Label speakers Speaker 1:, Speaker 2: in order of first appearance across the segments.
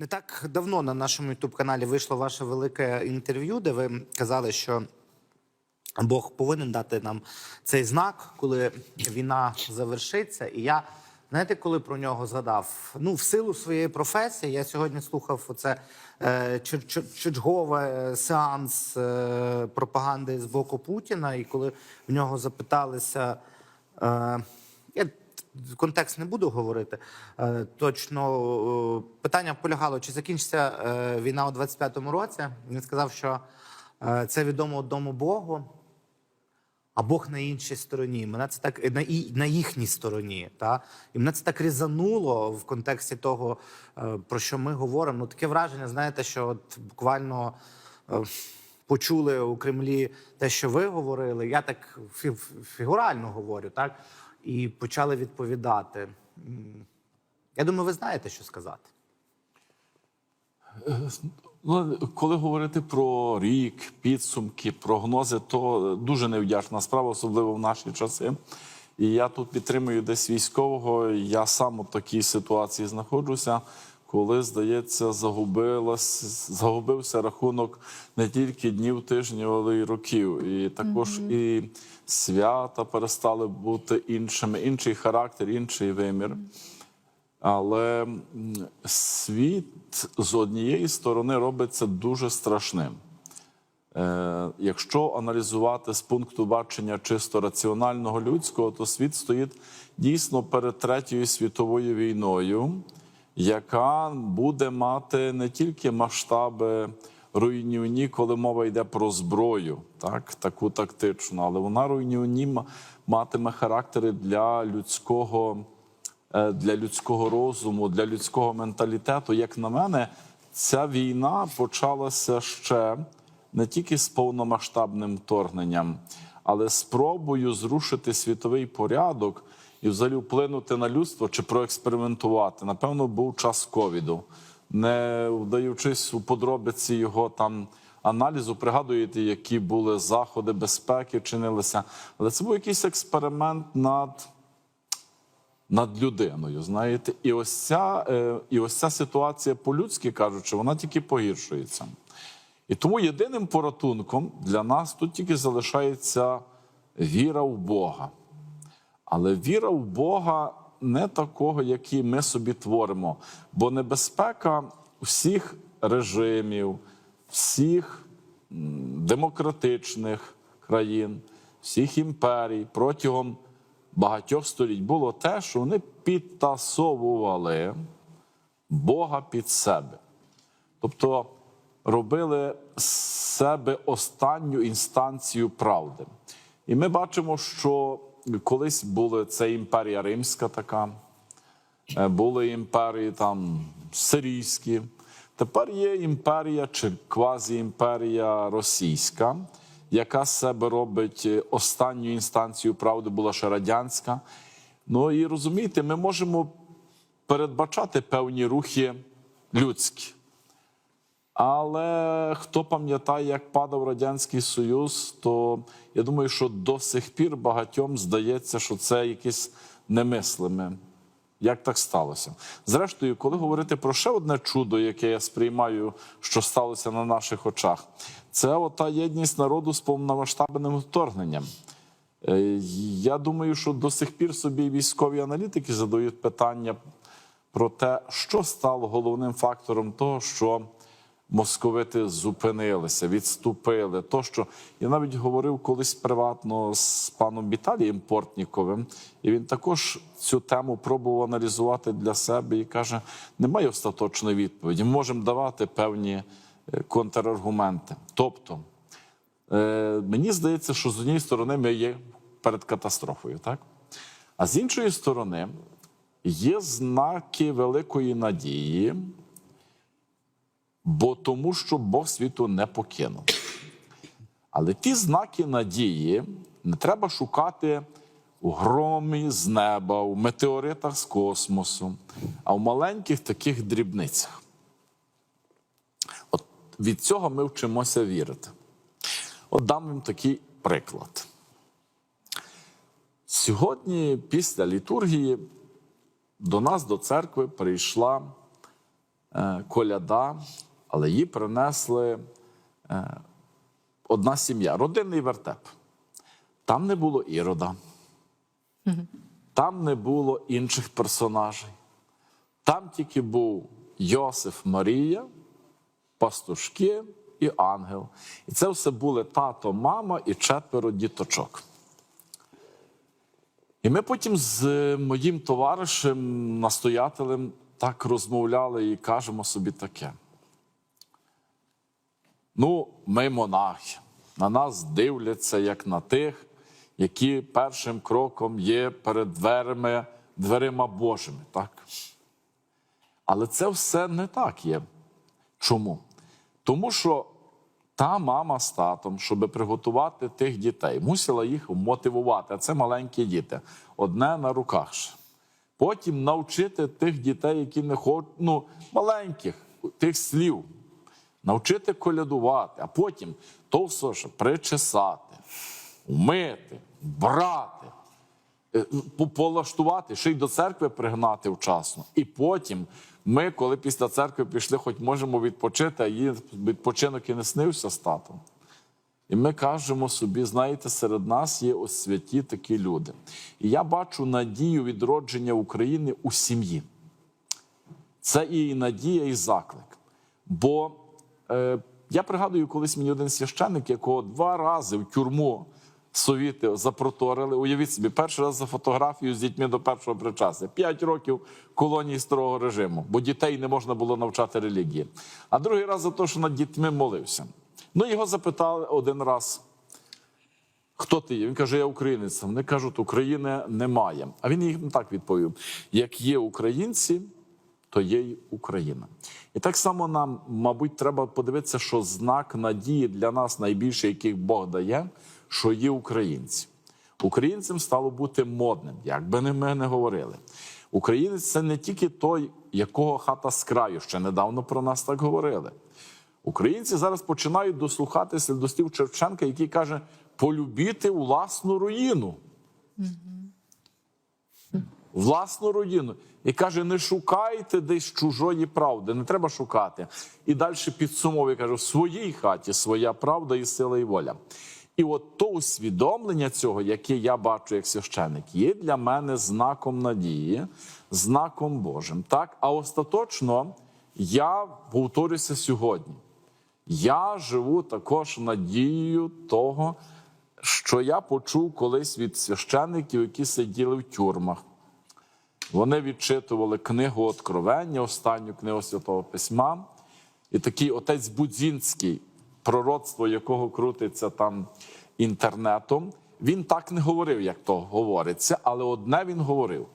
Speaker 1: Не так давно на нашому youtube каналі вийшло ваше велике інтерв'ю, де ви казали, що Бог повинен дати нам цей знак, коли війна завершиться. І я, знаєте, коли про нього згадав? Ну, в силу своєї професії, я сьогодні слухав оце е, чер- чер- чергове е, сеанс е, пропаганди з боку Путіна, і коли в нього запиталися. Е, я контекст не буду говорити. Е, Точно е, питання полягало, чи закінчиться е, війна у 25-му році. Він сказав, що це відомо одному Богу, а Бог на іншій стороні. Мене це так на, на їхній стороні. Та? І мене це так різануло в контексті того, про що ми говоримо. Ну, таке враження, знаєте, що от буквально. Почули у Кремлі те, що ви говорили, я так фігурально говорю, так і почали відповідати. Я думаю, ви знаєте, що сказати.
Speaker 2: Ну, коли говорити про рік, підсумки, прогнози, то дуже невдячна справа, особливо в наші часи. І я тут підтримую десь військового. Я сам у такій ситуації знаходжуся, коли, здається, загубився рахунок не тільки днів, тижнів, але й років. І також і свята перестали бути іншими, інший характер, інший вимір. Але світ з однієї сторони робиться дуже страшним. Е, якщо аналізувати з пункту бачення чисто раціонального людського, то світ стоїть дійсно перед третьою світовою війною, яка буде мати не тільки масштаби руйнівні, коли мова йде про зброю, так, таку тактичну, але вона руйнівні матиме характери для людського е, для людського розуму, для людського менталітету. Як на мене, ця війна почалася ще не тільки з повномасштабним вторгненням, але спробою зрушити світовий порядок і взагалі вплинути на людство чи проекспериментувати. Напевно, був час ковіду, не вдаючись у подробиці його там. Аналізу пригадуєте, які були заходи безпеки, чинилися, але це був якийсь експеримент над над людиною. Знаєте, і ось ця, е, і ось ця ситуація, по-людськи кажучи, вона тільки погіршується. І тому єдиним порятунком для нас тут тільки залишається віра в Бога. Але віра в Бога не такого, який ми собі творимо. Бо небезпека всіх режимів, всіх демократичних країн, всіх імперій протягом багатьох століть було те, що вони підтасовували Бога під себе. Тобто робили з себе останню інстанцію правди. І ми бачимо, що колись була це імперія Римська така, е, були імперії там сирійські. Тепер є імперія чи квазіімперія російська, яка з себе робить е, останню інстанцію правди, була ще радянська. Ну і розумієте, ми можемо передбачати певні рухи людські. Але хто пам'ятає, як падав Радянський Союз, то я думаю, що до сих пір багатьом здається, що це якесь немислиме. Як так сталося? Зрештою, коли говорити про ще одне чудо, яке я сприймаю, що сталося на наших очах, це ота єдність народу з повномасштабним вторгненням. Е, Я думаю, що до сих пір собі військові аналітики задають питання про те, що стало головним фактором того, що московити зупинилися, відступили. То, що я навіть говорив колись приватно з паном Віталієм Портніковим, і він також цю тему пробував аналізувати для себе і каже: немає остаточної відповіді. Ми можемо давати певні е, контраргументи. Тобто, е, мені здається, що з однієї сторони ми є перед катастрофою, так? А з іншої сторони, є знаки великої надії, бо тому, що Бог світу не покинув. Але ті знаки надії не треба шукати у громі з неба, у метеоритах з космосу, а в маленьких таких дрібницях. От від цього ми вчимося вірити. От дам вам такий приклад. Сьогодні, після літургії, до нас до церкви прийшла е, коляда, але її принесли е, одна сім'я, родинний вертеп. Там не було ірода, там не було інших персонажей. Там тільки був Йосиф Марія, пастушки і ангел. І це все були тато, мама і четверо діточок. І ми потім з моїм товаришем, настоятелем, так розмовляли і кажемо собі таке. Ну, ми монахи, на нас дивляться як на тих, які першим кроком є перед дверима, дверима Божими. Так? Але це все не так є. Чому? Тому що та мама з татом, щоб приготувати тих дітей, мусила їх мотивувати. А це маленькі діти, одне на руках. ще. Потім навчити тих дітей, які не хочуть, ну, маленьких, тих слів, навчити колядувати, а потім то все ж причесати, вмити, брати, е, полаштувати, ще й до церкви пригнати вчасно. І потім ми, коли після церкви пішли, хоч можемо відпочити, а їй відпочинок і не снився з татом. І ми кажемо собі, знаєте, серед нас є ось святі такі люди. І я бачу надію відродження України у сім'ї. Це і надія, і заклик. Бо я пригадую, колись мені один священник, якого два рази в тюрму совіти запроторили. Уявіть собі, перший раз за фотографію з дітьми до першого причастя. П'ять років колонії старого режиму, бо дітей не можна було навчати релігії. А другий раз за те, що над дітьми молився. Ну, його запитали один раз. Хто ти є? Він каже, я українець. Вони кажуть, України немає. А він їм так відповів: як є українці, то є й Україна. І так само нам, мабуть, треба подивитися, що знак надії для нас найбільший, який Бог дає, що є українці. Українцем стало бути модним, як би ми не говорили. Українець це не тільки той, якого хата з краю. Ще недавно про нас так говорили. Українці зараз починають дослухатися до слів Шевченка, який каже: полюбіти власну руїну. Власну руїну. І каже: не шукайте десь чужої правди, не треба шукати. І далі підсумовує, каже, в своїй хаті своя правда і сила і воля. І от то усвідомлення цього, яке я бачу як священик, є для мене знаком надії, знаком Божим. Так, а остаточно я повторюся сьогодні. Я живу також надією того, що я почув колись від священників, які сиділи в тюрмах. Вони відчитували книгу Откровення, останню книгу Святого Письма. І такий отець Будзінський, пророцтво якого крутиться там інтернетом, він так не говорив, як то говориться, але одне він говорив,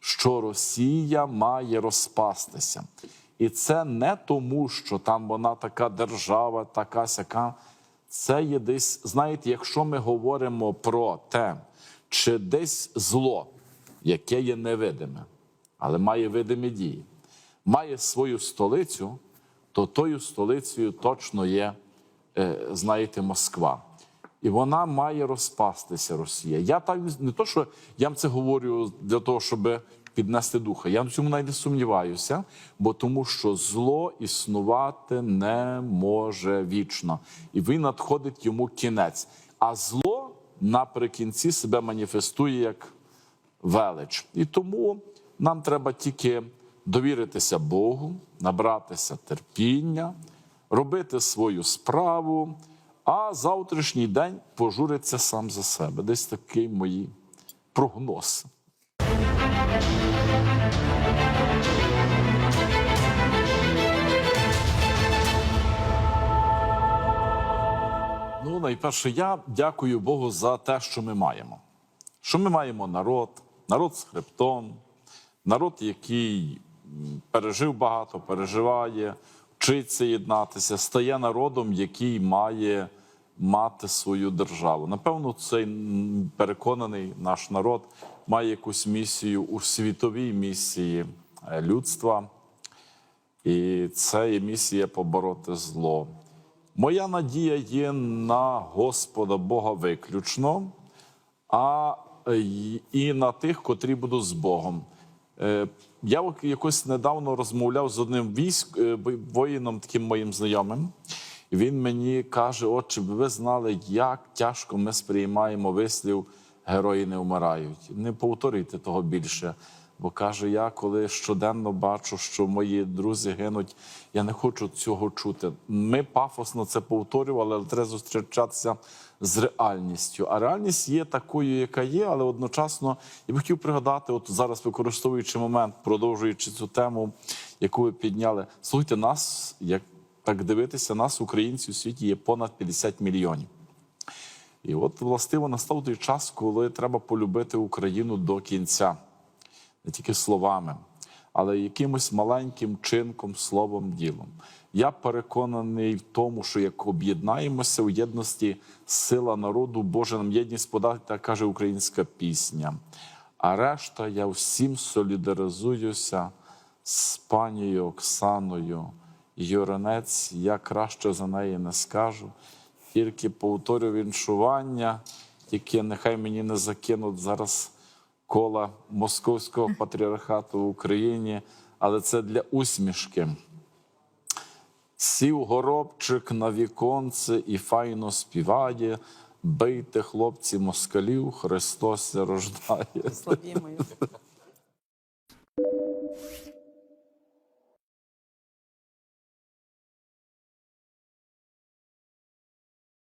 Speaker 2: що Росія має розпастися. І це не тому, що там вона така держава, така сяка. Це є десь, знаєте, якщо ми говоримо про те, чи десь зло, яке є невидиме, але має видимі дії, має свою столицю, то тою столицею точно є, е, знаєте, Москва. І вона має розпастися Росія. Я так не то, що я вам це говорю для того, щоб піднести духа. Я в цьому навіть не сумніваюся, бо тому що зло існувати не може вічно, і він надходить йому кінець. А зло наприкінці себе маніфестує як велич. І тому нам треба тільки довіритися Богу, набратися терпіння, робити свою справу, а завтрашній день пожуриться сам за себе. Десь такий мої прогноз. Ну, найперше, я дякую Богу за те, що ми маємо. Що ми маємо народ, народ з хребтом, народ, який пережив багато, переживає, вчиться єднатися, стає народом, який має мати свою державу. Напевно, цей переконаний наш народ має якусь місію у світовій місії е, людства. І це є місія побороти зло. Моя надія є на Господа Бога виключно, а і на тих, котрі будуть з Богом. Е, я якось недавно розмовляв з одним військ е, воїном, таким моїм знайомим. Він мені каже: Отче, ви знали, як тяжко ми сприймаємо вислів герої не вмирають. Не повторюйте того більше. Бо каже, я коли щоденно бачу, що мої друзі гинуть, я не хочу цього чути. Ми пафосно це повторювали, але треба зустрічатися з реальністю. А реальність є такою, яка є, але одночасно я б хотів пригадати, от зараз використовуючи момент, продовжуючи цю тему, яку ви підняли. Слухайте, нас, як так дивитися, нас, українців у світі є понад 50 мільйонів. І от властиво настав той час, коли треба полюбити Україну до кінця, не тільки словами, але якимось маленьким чинком, словом, ділом. Я переконаний в тому, що як об'єднаємося у єдності сила народу, Боже нам єдність подати, каже українська пісня. А решта я всім солідаризуюся з панією Оксаною. Юринець, я краще за неї не скажу. Тільки повторю віншування, тільки нехай мені не закинуть зараз кола Московського патріархату в Україні, але це для усмішки. Сів горобчик на віконце і файно співає. Бийте хлопці москалів, Христос рождає.
Speaker 3: Славімо.